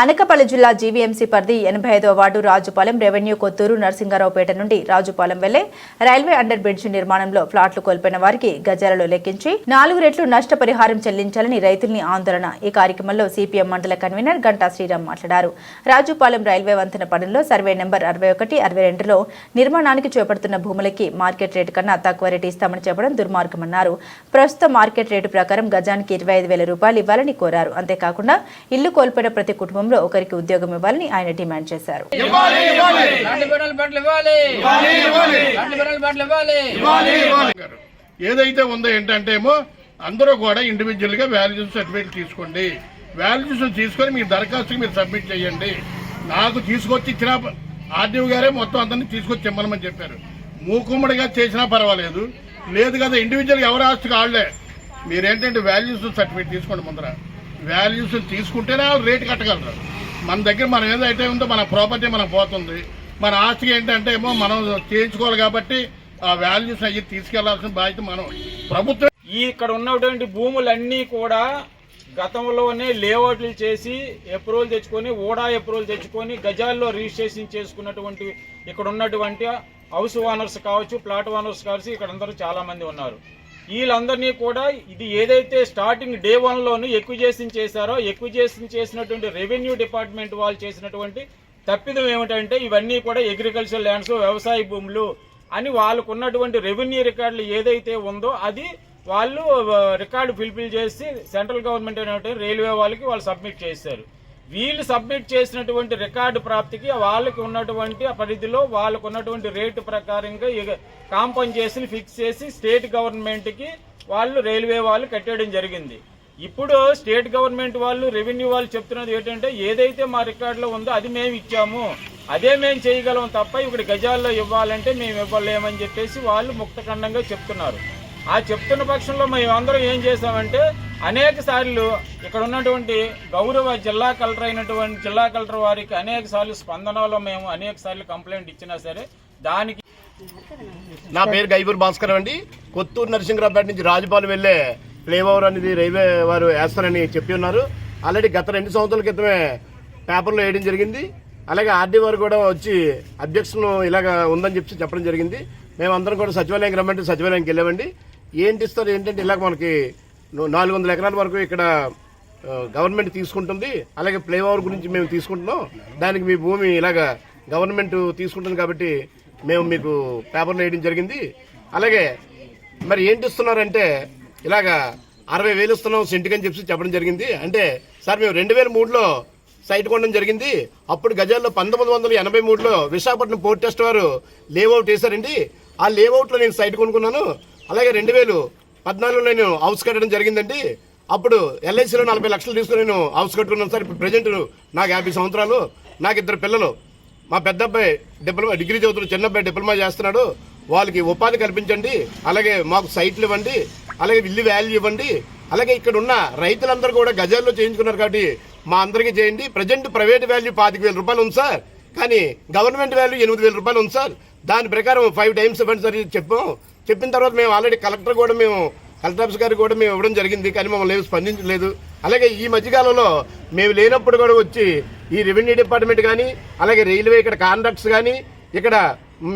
అనకపల్లి జిల్లా జీవీఎంసీ పరిధి ఎనభై ఐదో వార్డు రాజుపాలెం రెవెన్యూ కొత్తూరు నరసింగారావుపేట నుండి రాజుపాలెం వెళ్ళే రైల్వే అండర్ బ్రిడ్జ్ నిర్మాణంలో ఫ్లాట్లు కోల్పోయిన వారికి గజాలలో లెక్కించి నాలుగు రెట్లు నష్టపరిహారం చెల్లించాలని రైతుల్ని ఆందోళన. ఈ కార్యక్రమంలో సిపిఎం మండల కన్వీనర్ గంటా శ్రీరామ్ మాట్లాడారు. రాజుపాలెం రైల్వే వంతెన పనుల్లో సర్వే నెంబర్ అరవై ఒకటి అరవై రెండులో నిర్మాణానికి చేపడుతున్న భూములకి మార్కెట్ రేటు కన్నా తక్కువ రేటు ఇస్తామని చెప్పడం దుర్మార్గమన్నారు. ప్రస్తుత మార్కెట్ రేటు ప్రకారం గజానికి ఇరవై ఐదు వేల రూపాయలు ఇవ్వాలని కోరారు. అంతేకాకుండా ఇల్లు కోల్పోయిన ప్రతి కుటుంబం కుటుంబంలో ఒకరికి ఉద్యోగం ఇవ్వాలని ఆయన డిమాండ్ చేశారు. రెండు బిడ్డలు బట్టలు ఇవ్వాలి. రెండు బిడ్డలు బట్టలు ఇవ్వాలి. గారు. ఏదైతే ఉందో ఏంటంటే ఏమో అందరూ కూడా ఇండివిజువల్గా వాల్యూస్ సర్టిఫికేట్ తీసుకోండి. వాల్యూస్ తీసుకొని మీ దరఖాస్తుకి మీరు సబ్మిట్ చేయండి. నాకు తీసుకొచ్చి ఇచ్చిన ఆర్డీఓ గారే మొత్తం అందరినీ తీసుకొచ్చి ఇమ్మనమని చెప్పారు. మూకుమ్మడిగా చేసినా పర్వాలేదు. లేదు కదా ఇండివిజువల్ ఎవరి ఆస్తికి ఆళ్ళే. మీరేంటంటే వాల్యూస్ సర్టిఫికేట్ తీసుకోండి ముందర. వాల్యూస్ తీసుకుంటేనే వాళ్ళు రేటు కట్టగలరు. మన దగ్గర మనం ఏదైతే ఉందో మన ప్రాపర్టీ మనకు పోతుంది. మన ఆస్తికి ఏంటంటే ఏమో మనం చేయించుకోవాలి కాబట్టి ఆ వాల్యూస్ అయ్యి తీసుకెళ్ళాల్సిన బాధ్యత మనం. ప్రభుత్వం ఈ ఇక్కడ ఉన్నటువంటి భూములన్నీ కూడా గతంలోనే లేఅవుట్లు చేసి ఎప్రూవల్ తెచ్చుకొని ఓడా ఎప్రూవల్ తెచ్చుకొని గజాల్లో రిజిస్ట్రేషన్ చేసుకున్నటువంటి ఇక్కడ ఉన్నటువంటి హౌస్ ఓనర్స్ కావచ్చు ప్లాట్ ఓనర్స్ కావచ్చు ఇక్కడ అందరూ చాలామంది ఉన్నారు. వీళ్ళందరినీ కూడా ఇది ఏదైతే స్టార్టింగ్ డే వన్లోను ఎక్విజేషన్ చేశారో ఎక్విజేషన్ చేసినటువంటి రెవెన్యూ డిపార్ట్మెంట్ వాళ్ళు చేసినటువంటి తప్పిదం ఏమిటంటే ఇవన్నీ కూడా అగ్రికల్చర్ ల్యాండ్స్ వ్యవసాయ భూములు అని వాళ్ళకు ఉన్నటువంటి రెవెన్యూ రికార్డులు ఏదైతే ఉందో అది వాళ్ళు రికార్డు ఫిల్ఫిల్ చేసి సెంట్రల్ గవర్నమెంట్ అనేటువంటి రైల్వే వాళ్ళకి వాళ్ళు సబ్మిట్ చేశారు. వీళ్ళు సబ్మిట్ చేసినటువంటి రికార్డు ప్రాప్తికి వాళ్ళకి ఉన్నటువంటి ఆ పరిధిలో వాళ్ళకు ఉన్నటువంటి రేటు ప్రకారంగా కాంపన్సేషన్ ఫిక్స్ చేసి స్టేట్ గవర్నమెంట్కి వాళ్ళు రైల్వే వాళ్ళు కట్టేయడం జరిగింది. ఇప్పుడు స్టేట్ గవర్నమెంట్ వాళ్ళు రెవెన్యూ వాళ్ళు చెప్తున్నది ఏంటంటే ఏదైతే మా రికార్డులో ఉందో అది మేము ఇచ్చాము. అదే మేము చేయగలం తప్ప ఇక్కడ గజాల్లో ఇవ్వాలంటే మేము ఇవ్వలేమని చెప్పేసి వాళ్ళు ముక్తఖండంగా చెప్తున్నారు. ఆ చెప్తున్న పక్షంలో మేము అందరం ఏం చేసామంటే అనేక సార్లు ఇక్కడ ఉన్నటువంటి గౌరవ జిల్లా కలెక్టర్ అయినటువంటి జిల్లా కలెక్టర్ వారికి అనేక సార్లు స్పందనలో మేము అనేక సార్లు కంప్లైంట్ ఇచ్చినా సరే దానికి నా పేరు గైబూర్ భాస్కర్ అండి. కొత్తూరు నరసింహరావుపేట నుంచి రాజపాలెం వెళ్ళే ఫ్లైఓవర్ అనేది రైల్వే వారు వేస్తారని చెప్పి ఉన్నారు. ఆల్రెడీ గత రెండు సంవత్సరాల క్రితమే పేపర్లో వేయడం జరిగింది. అలాగే ఆర్డీ వారు కూడా వచ్చి అధ్యక్షులు ఇలాగ ఉందని చెప్పి చెప్పడం జరిగింది. మేమందరం కూడా సచివాలయం రమ్మంటే సచివాలయంకి వెళ్ళామండి. ఏంటి ఇస్తారు? ఏంటంటే ఇలాగ మనకి నాలుగు వందల ఎకరాల వరకు ఇక్కడ గవర్నమెంట్ తీసుకుంటుంది. అలాగే ఫ్లైఓవర్ గురించి మేము తీసుకుంటున్నాం. దానికి మీ భూమి ఇలాగ గవర్నమెంట్ తీసుకుంటుంది కాబట్టి మేము మీకు పేపర్ వేయడం జరిగింది. అలాగే మరి ఏంటి ఇస్తున్నారంటే ఇలాగా అరవై వేలు ఇస్తున్నాం సెంటుకి అని చెప్పి చెప్పడం జరిగింది. అంటే సార్ మేము రెండు వేల మూడులో సైట్ కొనడం జరిగింది. అప్పుడు గజాల్లో పంతొమ్మిది వందల ఎనభై మూడులో విశాఖపట్నం పోర్ట్ ట్రస్ట్ వారు లేఅవుట్ వేశారండి. ఆ లేఅవుట్లో నేను సైట్ కొనుక్కున్నాను. అలాగే రెండు వేలు పద్నాలుగులో నేను హౌస్ కట్టడం జరిగిందండి. అప్పుడు ఎల్ఐసిలో నలభై లక్షలు తీసుకుని నేను హౌస్ కట్టుకున్నాను సార్. ఇప్పుడు ప్రజెంట్ నాకు యాభై సంవత్సరాలు నాకు ఇద్దరు పిల్లలు. మా పెద్ద అబ్బాయి డిప్లొమా డిగ్రీ చదువుతున్న చిన్న అబ్బాయి డిప్లొమా చేస్తున్నాడు. వాళ్ళకి ఉపాధి కల్పించండి. అలాగే మాకు సైట్లు ఇవ్వండి. అలాగే ఇల్లు వాల్యూ ఇవ్వండి. అలాగే ఇక్కడ ఉన్న రైతులందరూ కూడా గజాల్లో చేయించుకున్నారు కాబట్టి మా అందరికీ చేయండి. ప్రజెంట్ ప్రైవేట్ వాల్యూ పాతిక వేల రూపాయలు ఉంది సార్. కానీ గవర్నమెంట్ వాల్యూ ఎనిమిది వేల రూపాయలు ఉంది సార్. దాని ప్రకారం ఫైవ్ టైమ్స్ ఇవ్వండి సార్. ఇది చెప్పాం. చెప్పిన తర్వాత మేము ఆల్రెడీ కలెక్టర్ కూడా మేము కలెక్టర్ ఆఫీస్ గారికి కూడా మేము ఇవ్వడం జరిగింది కానీ మమ్మల్ని ఏమి స్పందించలేదు. అలాగే ఈ మధ్యకాలంలో మేము లేనప్పుడు కూడా వచ్చి ఈ రెవెన్యూ డిపార్ట్మెంట్ కానీ అలాగే రైల్వే ఇక్కడ కాంట్రాక్ట్స్ కానీ ఇక్కడ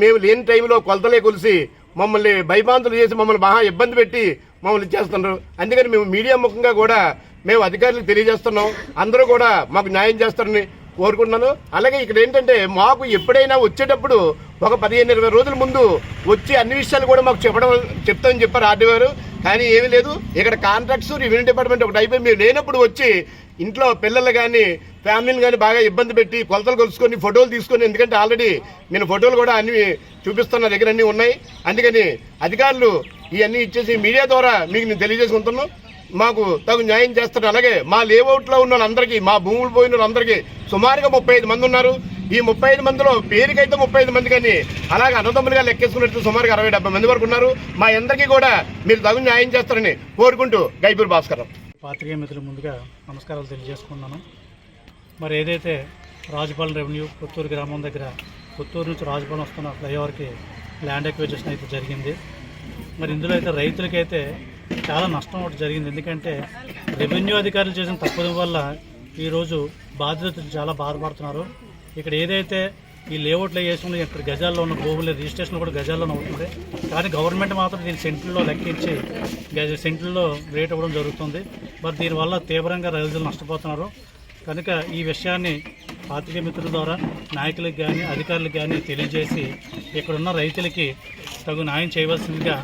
మేము లేని టైంలో కొలతలే కొలిసి మమ్మల్ని భయభాంతులు చేసి మమ్మల్ని మహా ఇబ్బంది పెట్టి మమ్మల్ని ఇచ్చేస్తున్నారు. అందుకని మేము మీడియా ముఖంగా కూడా మేము అధికారులకు తెలియజేస్తున్నాం. అందరూ కూడా మాకు న్యాయం చేస్తారని కోరుకుంటున్నాను. అలాగే ఇక్కడ ఏంటంటే మాకు ఎప్పుడైనా వచ్చేటప్పుడు ఒక పదిహేను ఇరవై రోజుల ముందు వచ్చి అన్ని విషయాలు కూడా మాకు చెప్పడం చెప్తామని చెప్పారు ఆర్డీ గారు. కానీ ఏమీ లేదు. ఇక్కడ కాంట్రాక్ట్స్ రెవెన్యూ డిపార్ట్మెంట్ ఒకటి అయిపోయి మీరు లేనప్పుడు వచ్చి ఇంట్లో పిల్లలు కానీ ఫ్యామిలీని కానీ బాగా ఇబ్బంది పెట్టి కొలతలు కొలుసుకొని ఫోటోలు తీసుకొని ఎందుకంటే ఆల్రెడీ నేను ఫోటోలు కూడా అన్ని చూపిస్తున్న దగ్గర అన్నీ ఉన్నాయి. అందుకని అధికారులు ఇవన్నీ ఇచ్చేసి మీడియా ద్వారా మీకు నేను తెలియజేసుకుంటున్నాను. మాకు తగు న్యాయం చేస్తారు. అలాగే మా లేఅవుట్లో ఉన్న వాళ్ళందరికీ మా భూములు పోయిన వాళ్ళందరికీ సుమారుగా ముప్పై ఐదు మంది ఉన్నారు. ఈ ముప్పై ఐదు మందిలో పేరుకైతే ముప్పై ఐదు మంది కానీ అలాగే అన్నదమ్ములుగా లెక్కేసుకున్నట్టు సుమారుగా అరవై డెబ్బై మంది వరకు ఉన్నారు. మా అందరికీ కూడా మీరు తగు న్యాయం చేస్తారని కోరుకుంటూ గైపూర్ భాస్కరం. పాత్రికేయ మిత్రులు ముందుగా నమస్కారాలు తెలియజేసుకున్నాను మరి ఏదైతే రాజపాలెం రెవెన్యూ పుత్తూరు గ్రామం దగ్గర పుత్తూరు నుంచి రాజపాలెం వస్తున్న ఫ్లైఓవర్కి ల్యాండ్ ఎక్విజేషన్ అయితే జరిగింది. మరి ఇందులో అయితే రైతులకైతే చాలా నష్టం ఒకటి జరిగింది. ఎందుకంటే రెవెన్యూ అధికారులు చేసిన తప్పుల వల్ల ఈరోజు బాధితులు చాలా బాధపడుతున్నారు. ఇక్కడ ఏదైతే ఈ లేఅవుట్లో వేసుకున్న ఇక్కడ గజాల్లో ఉన్న భూములు రిజిస్ట్రేషన్ కూడా గజాల్లోనే అవుతుంది. కానీ గవర్నమెంట్ మాత్రం దీన్ని సెంట్లలో లెక్కించి గజ సెంట్లలో రేట్ ఇవ్వడం జరుగుతుంది. మరి దీనివల్ల తీవ్రంగా రైతులు నష్టపోతున్నారు. కనుక ఈ విషయాన్ని పాత్రికేయ మిత్రుల ద్వారా నాయకులకు కానీ అధికారులకు కానీ తెలియజేసి ఇక్కడున్న రైతులకి తగు న్యాయం చేయవలసిందిగా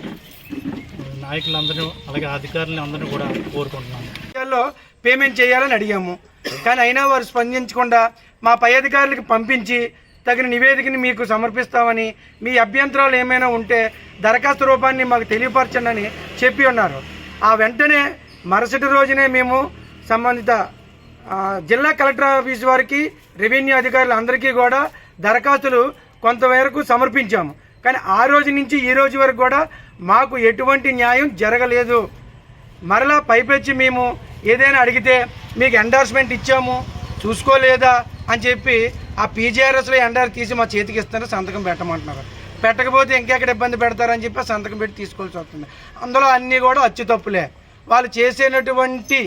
నాయకులందరూ అలాగే అధికారులను అందరినీ కూడా కోరుకుంటున్నాను. పేమెంట్ చేయాలని అడిగాము. కానీ అయినా వారు స్పందించకుండా మా పై అధికారులకు పంపించి తగిన నివేదికని మీకు సమర్పిస్తామని మీ అభ్యంతరాలు ఏమైనా ఉంటే దరఖాస్తు రూపాన్ని మాకు తెలియపరచండి అని చెప్పి ఉన్నారు. ఆ వెంటనే మరుసటి రోజునే మేము సంబంధిత జిల్లా కలెక్టర్ ఆఫీస్ వారికి రెవెన్యూ అధికారులు అందరికీ కూడా దరఖాస్తులు కొంతవరకు సమర్పించాము. కానీ ఆ రోజు నుంచి ఈ రోజు వరకు కూడా మాకు ఎటువంటి న్యాయం జరగలేదు. మరలా పైపెచ్చి మేము ఏదైనా అడిగితే మీకు ఎండార్స్మెంట్ ఇచ్చాము. చూసుకోలేదా? అని చెప్పి ఆ పీజీఆర్ఎస్లో ఎండార్ తీసి మా చేతికి ఇస్తారు సంతకం పెట్టమంటున్నారు. పెట్టకపోతే ఇంకెక్కడ ఇబ్బంది పెడతారని చెప్పి సంతకం పెట్టి తీసుకోవాల్సి వస్తుంది. అందులో అన్నీ కూడా అచ్చు తప్పులే వాళ్ళు చేసేటటువంటి